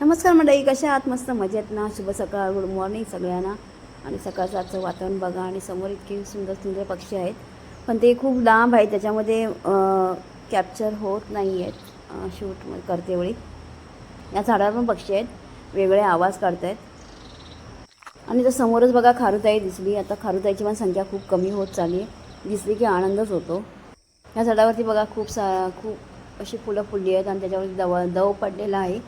नमस्कार मंडळी कशा आहात? मस्त मजेत ना? शुभ सकाळ गुड मॉर्निंग सगळ्यांना. आणि सकाळचं आजचं वातावरण बघा आणि समोर इतके सुंदर सुंदर पक्षी आहेत. पण ते खूप लांब आहेत त्याच्यामध्ये कॅप्चर होत नाही आहेत शूट करते वेळी या झाडावर पण पक्षी आहेत. वेगळे आवाज काढत आहेत आणि तर समोरच बघा खारुताई दिसली. आता खारुताईची पण संख्या खूप कमी होत चालली आहे. दिसली की आनंदच होतो. या झाडावरती बघा खूप सा खूप अशी फुलं फुलली आहेत आणि त्याच्यावरती दव दव पडलेला आहे.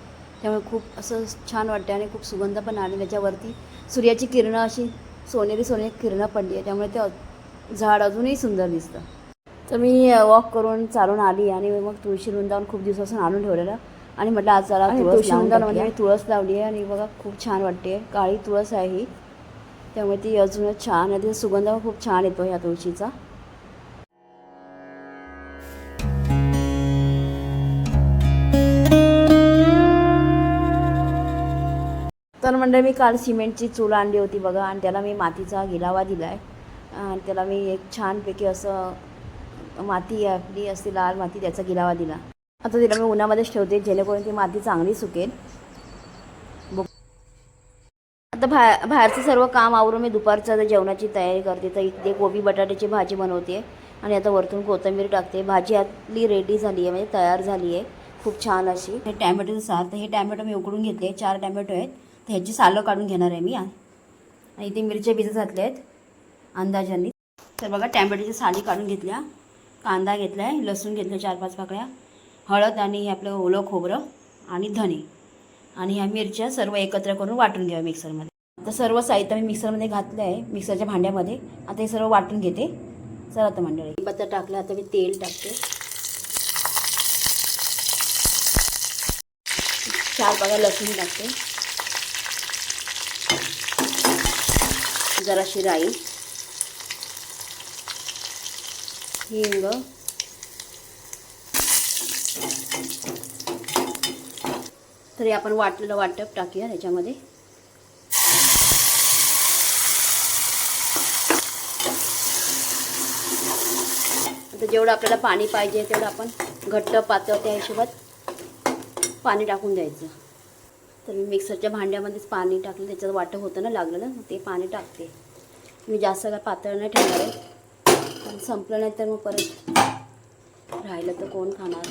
त्यामुळे खूप असं छान वाटते आणि खूप सुगंध पण आले. त्याच्यावरती सूर्याची किरणं अशी सोनेरी सोनेरी किरणं पडली आहे. त्यामुळे ते झाड अजूनही सुंदर दिसतं. तर मी वॉक करून चालून आली आणि मग तुळशी वृंदावन खूप दिवसापासून आणून ठेवलेलं. आणि म्हटलं आज जरा तुळशी वृंदावनमध्ये मी तुळस लावली आहे आणि बघा खूप छान वाटते. काळी तुळस आहे ही. त्यामुळे ती अजूनच छान आहे. तिचा सुगंध खूप छान येतो ह्या तुळशीचा. तर म्हणजे मी काल सिमेंटची चूल आणली होती बघा आणि त्याला मी मातीचा गिलावा दिला आहे आणि त्याला मी एक छानपैकी असं माती आपली असते लाल माती त्याचा गिलावा दिला. आता तिला मी उन्हामध्येच ठेवते जेणेकरून ती माती चांगली सुकेल. बघ. आता भा बाहेरचं सर्व काम आवरून मी दुपारचं जेवणाची तयारी करते. तर इथे गोबी बटाट्याची भाजी बनवते. आणि आता वरतून कोथिंबीर टाकते. भाजी आतली रेडी झाली आहे म्हणजे तयार झाली आहे. खूप छान अशी. हे टॅमॅटोचं सार तर हे टॅमॅटो मी उकडून घेतले. चार टॅमॅटो आहेत. ह्याची सालं काढून घेणार आहे मी. आणि इथे मिरच्या भिजत घातल्या आहेत अंदाजाने. तर बघा टॅमॅटोची साली काढून घेतल्या कांदा घेतला आहे लसूण घेतलं चार पाच पाकळ्या हळद आणि हे आपलं ओलं खोबरं आणि धने आणि ह्या मिरच्या सर्व एकत्र करून वाटून घ्याव्या मिक्सरमध्ये. आता सर्व साहित्य मी मिक्सरमध्ये घातलं आहे मिक्सरच्या भांड्यामध्ये. आता हे सर्व वाटून घेते. चला आता मंडळी. बत्ता टाकलं आता मी तेल टाकते. चार पाकळ्या लसूण टाकते. जराशी राई. हिंग तरी आपण वाटलेलं वाटप टाकूया ह्याच्यामध्ये आता जेवढं आपल्याला पाणी पाहिजे तेवढं आपण घट्ट पातळ त्या हिशोबात पाणी टाकून द्यायचं. तर मी मिक्सरच्या भांड्यामध्येच पाणी टाकलं. त्याच्यात वाटं होतं ना लागलं ना ते पाणी टाकते. मी जास्त काय पातळ नाही ठेवणार आहे. संपलं नाही तर मग परत राहिलं तर कोण खाणार?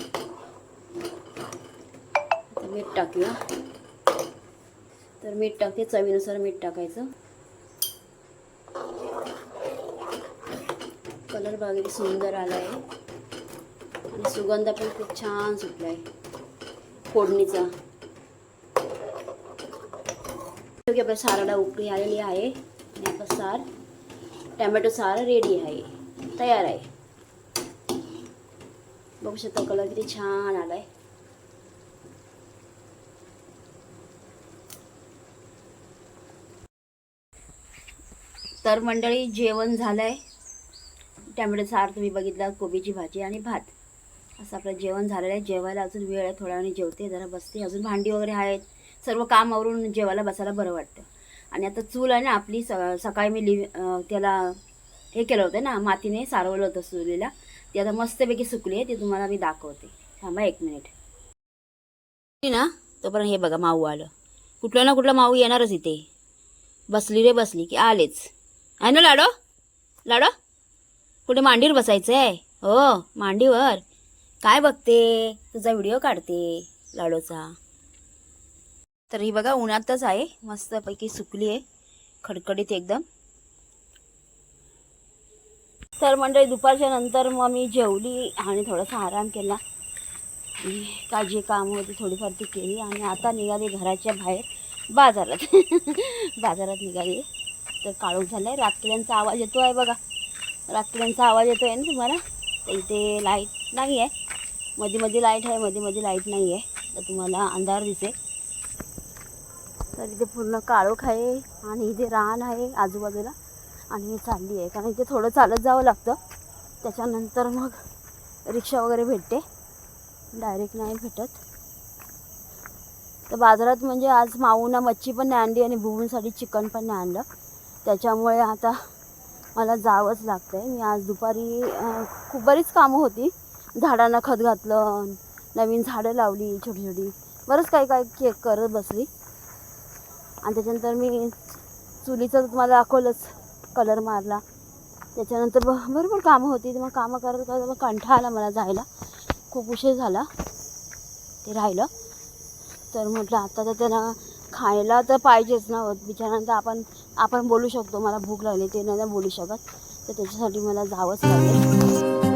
आता मीठ टाकूया. तर मीठ टाकते चवीनुसार मीठ टाकायचं. कलर बघा सुंदर आला आहे आणि सुगंध पण खूप छान सुटला आहे फोडणीचा. योग्य आपल्या साराला उकळी आलेली आहे आणि आपला सार टॅमॅटो सार रेडी आहे तयार आहे बघू शकता कलर किती छान आला आहे तर मंडळी जेवण झालं आहे टॅमॅटो सार तुम्ही बघितला कोबीची भाजी आणि भात. असं आपलं जेवण झालेलं आहे. जेवायला अजून वेळ आहे थोड्या वेळाने जेवते जरा बसते. अजून भांडी वगैरे आहेत. सर्व काम आवरून जेवायला बसायला बरं वाटतं. आणि आता चूल आहे ना आपली स सकाळी मी लिव त्याला हे केलं होतं ना मातीने सारवलं होतं चुलीला. ती आता मस्तपैकी सुकली आहे ती तुम्हाला मी दाखवते. थांबा एक मिनिट. ना तोपर्यंत हे बघा माऊ आलं. कुठलं ना कुठलं माऊ येणारच इथे. बसली रे बसली की आलेच. आहे ना लाडो? लाडो? कुठे मांडीवर बसायचं आहे हो मांडीवर. काय बघते? तुझा व्हिडिओ काढते लाडोचा. तर ही बघा उन्हातच आहे. मस्तपैकी सुकली आहे. खडखडीत एकदम. तर मंडळी दुपारच्या नंतर मग मी जेवली आणि थोडासा आराम केला. आणि काय जे काम होती थोडीफार ती केली. आणि आता निघाली घराच्या बाहेर बाजारात. बाजारात निघाली. तर काळोख झालं आहे रातकिड्यांचा आवाज येतो आहे बघा. रातकिड्यांचा आवाज येतो आहे ना तुम्हाला? तर इथे लाइट नाही आहे मध्ये मध्ये लाइट आहे मध्ये मध्ये लाइट नाही आहे तर तुम्हाला अंधार दिसेल. तर इथे पूर्ण काळोख आहे आणि इथे रान आहे आजूबाजूला. आणि मी चालली आहे. कारण इथे थोडं चालत जावं लागतं. त्याच्यानंतर मग रिक्षा वगैरे भेटते. डायरेक्ट नाही भेटत. तर बाजारात म्हणजे आज माऊना मच्छी पण नाही आणली आणि भुवूनसाठी चिकन पण नाही आणलं. त्याच्यामुळे आता मला जावंच लागतं आहे मी आज दुपारी खूप बरीच कामं होती. झाडांना खत घातलं नवीन झाडं लावली छोटी छोटी बरंच काही काही के करत बसली. आणि त्याच्यानंतर मी चुलीचं तुम्हाला दाखवलंच कलर मारला. त्याच्यानंतर ब भरपूर कामं होती. मग कामं करत करत मग कंठाळा आला मला जायला. खूप उशीर झाला. ते राहिलं. तर म्हटलं आता तर त्यांना खायला तर पाहिजेच ना. बिचारानंतर आपण आपण बोलू शकतो. मला भूक लागली ते नाही बोलू शकत. तर त्याच्यासाठी मला जावंच लागेल.